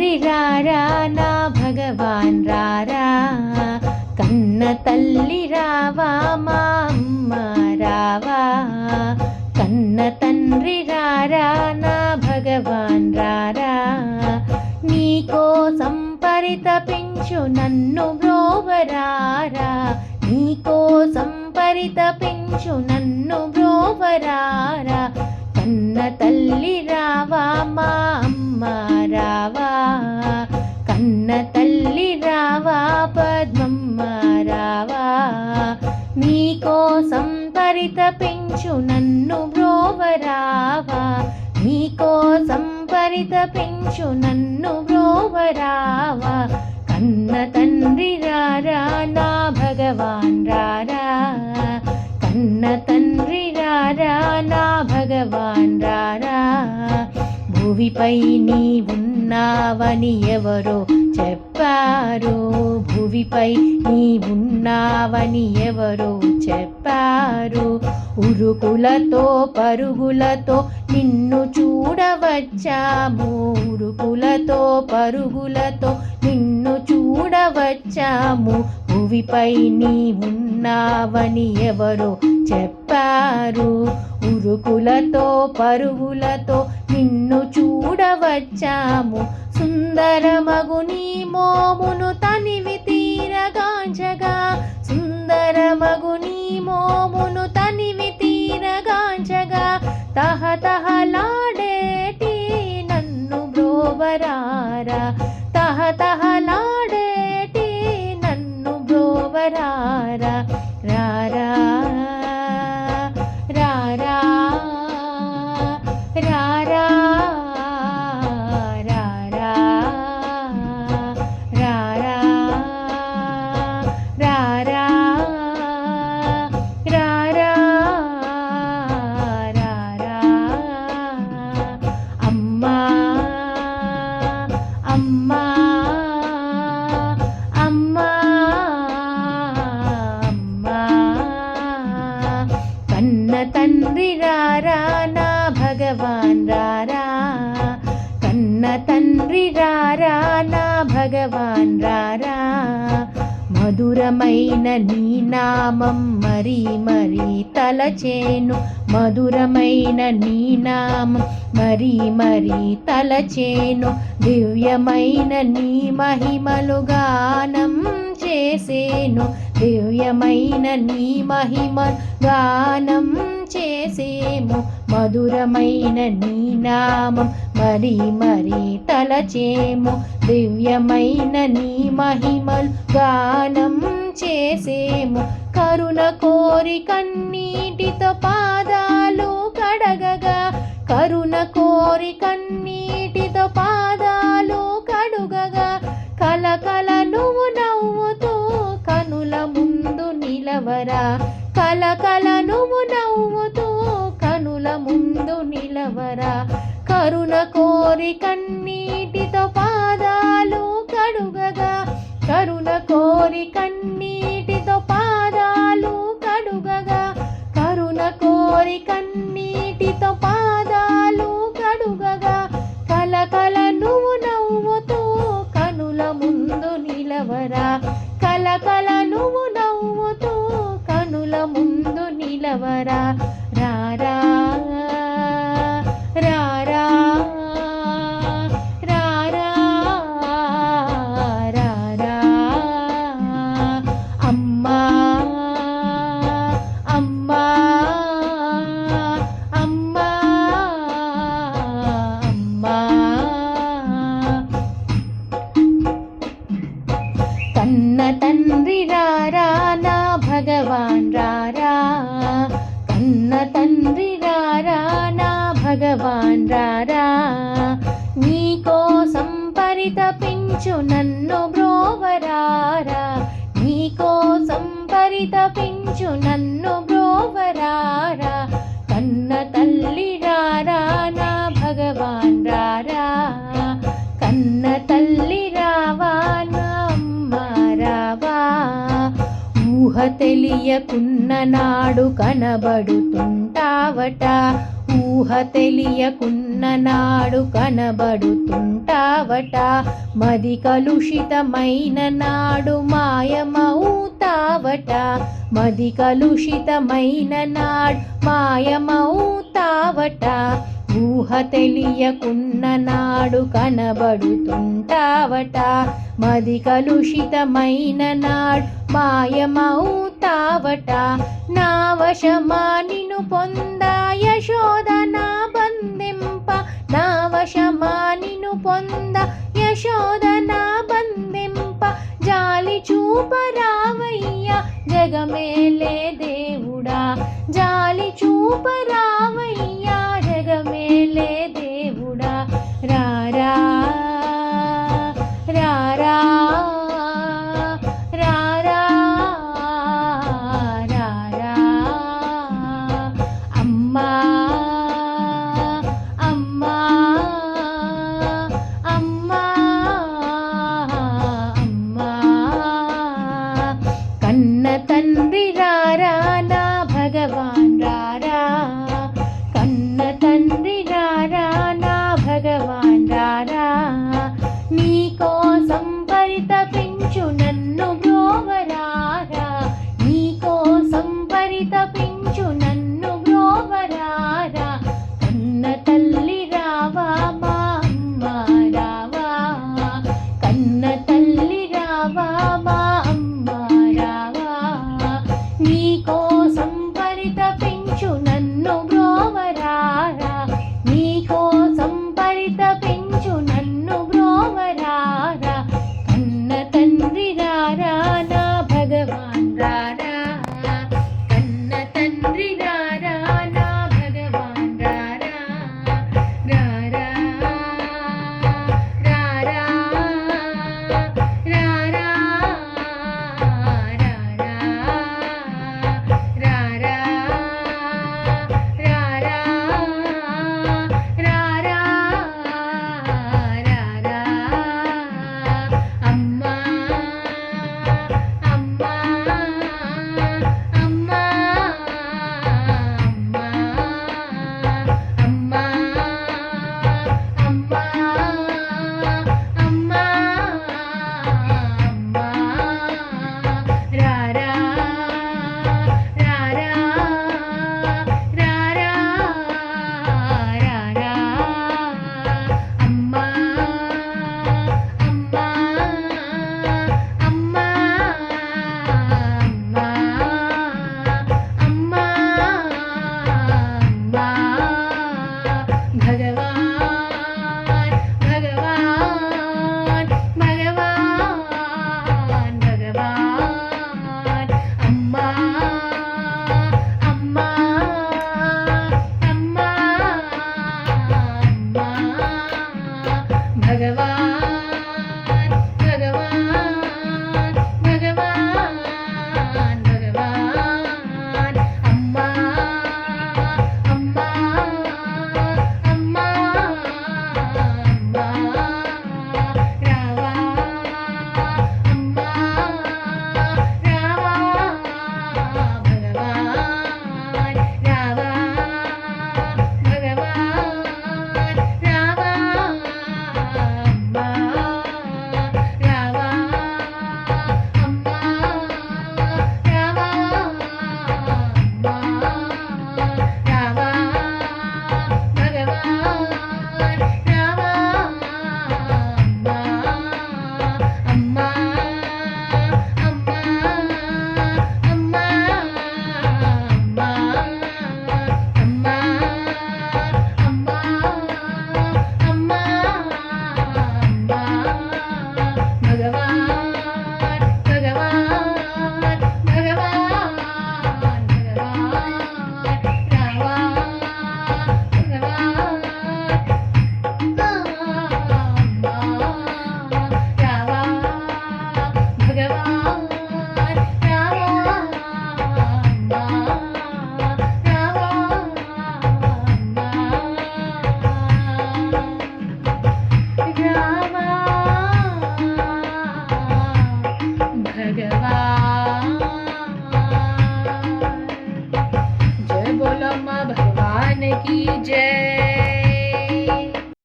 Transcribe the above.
తండ్రి రారా నా భగవాన్ రారా కన్న తల్లి రావా మా అమ్మ రావా కన్న తండ్రి రారా నా భగవాన్ రారా నీకోసం పరితపించు నన్ను బ్రోవరారా నీకోసం పరితపించు నన్ను బ్రోవరారా కన్న తల్లి రావా మా అమ్మ రావా కన్న తల్లి రావా పద్మమ్మ రావా. నీకోసం పరితపించు నన్ను బ్రోవరావా నీకోసం పరితపించు నన్ను బ్రోవరావా కన్న తండ్రి రారా నా భగవాన్ రారా. కన్న తండ్రి రారా నా భగవాన్ రారా. భువిపై నీ ఉన్నావని ఎవరో చెప్పారు. భువిపై నీ ఉన్నావని ఎవరో చెప్పారు. ఉరుకులతో పరుగులతో నిన్ను చూడవచ్చాము ఉరుకులతో పరుగులతో నిన్ను చూడవచ్చాము. భువిపై నీ ఉన్నావని ఎవరో చెప్పారు. ఉరుకులతో పరుగులతో నిన్ను చూడవచ్చాము. సుందరమగు నీ మోమును తనివి తీరగాంచగా సుందరమగు నీ మోమును తనివి తీరగాంచగా తహ తహలా ತಹತಹಲಾಡ రారా కన్న తండ్రి రారా? నా భగవాన్ రారా? మధురమైన నీ నామం మరి మరీ తలచేను. మధురమైన నీ నామం మరి మరీ తలచేను. దివ్యమైన నీ మహిమలు గానం చేసేను. దివ్యమైన నీ మహిమ గానం చేసేము. మధురమైన నీ నామం మరి మరి తలచేము. దివ్యమైన నీ మహిమలు గానం చేసేము. కరుణ కోరి కన్నీటితో పాదాలు కడగగా. కరుణ కోరి కన్నీటితో పాదాలు కడుగగా. కలకల నువ్వు నవ్వుతూ కనుల ముందు నిలవరా. కలకలను ஒரு கண்ணீர் క్షమించు నన్ను బ్రోవరారా. నీకోసం పరితపించు నన్ను బ్రోవరారా. కన్న తల్లి రారా నా భగవాన్ రారా. కన్న తల్లి రావా నా అమ్మ రావా. ఊహ తెలియకున్న నాడు కనబడుతుంటావట. ఊహ తెలియకున్న నాడు కనబడుతుంటావట. మది కలుషితమైన నాడు మాయమవుతావట. మది కలుషితమైన నాడు మాయమవుతావట. ఊహ తెలియకున్న నాడు కనబడుతుంటావట. మది కలుషితమైన నాడు మాయమవుతావట. నా వశమా నిను పొందాయ యశోద సంతోషమా నిను పొంద యశోదనా బంధింప. జాలి చూపరావయ్యా జగమేలే దేవుడా. జాలి చూపరావయ్యా and